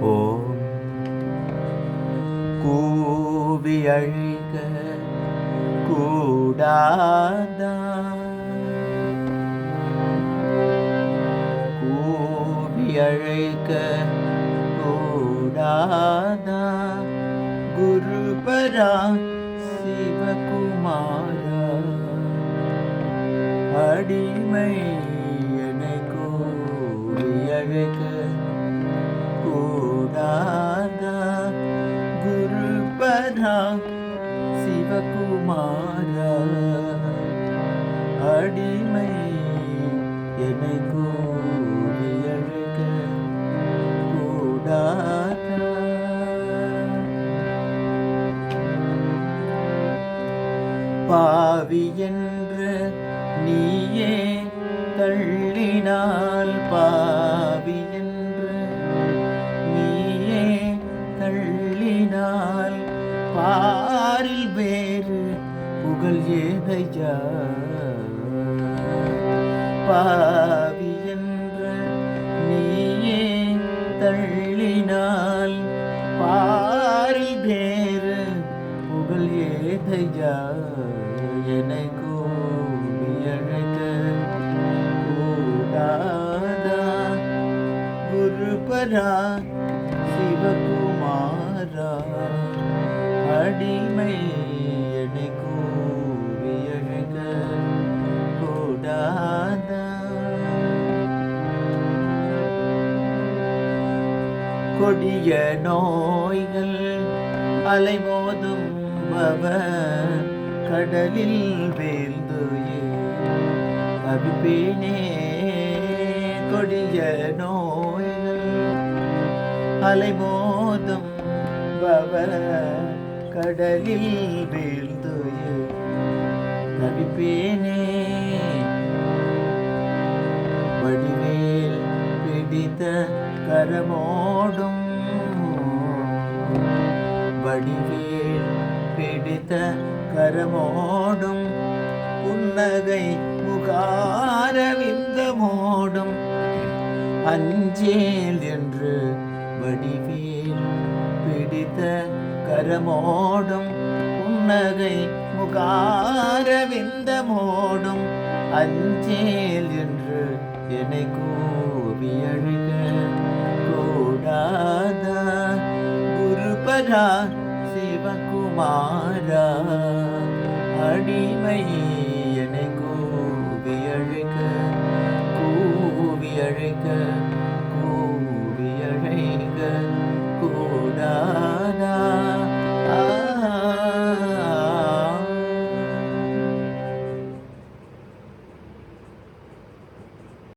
ஓம். கூவி அழிக கூடாதா? கூவி அழைக்க கூடாதா? குருபரா சிவகுமாரா அடிமை சிவகுமார அடிமை என கூவி அழைக்க பாவி என்று நீயே தள்ளினால் பா யாரில் வேறு புகழ் ஏதையா பாவி என்ற நீயே தள்ளினால் பாரில் வேறு புகழ் ஏதையா என்னை கூடி அழைக்க கூடாதா? குருபரா சிவகுமாரா? அடிமை என்னை கூவி அழைக்க கூடாதா. கொடிய நோய்கள் அலைமோதும் அவர் கடலில் வேந்துயே தவிப்பேனே கொடிய நோய்கள் அலைமோதும் பவர் கடலில் வீழ்ந்து தவிப்பேனே. வடிவேல் பிடித்த கரமோடும் வடிவேல் பிடித்த கரமோடும் புன்னகை முகாரவிந்தமோடும் அஞ்சேல் என்று வடிவேல் பிடித்த கரமோடும் புன்னகை முகாரவிந்தமோடும் அஞ்சேல் என்று என்னை கூவி அழுக கூடாதா? குருபரா சிவகுமாரா அடிமை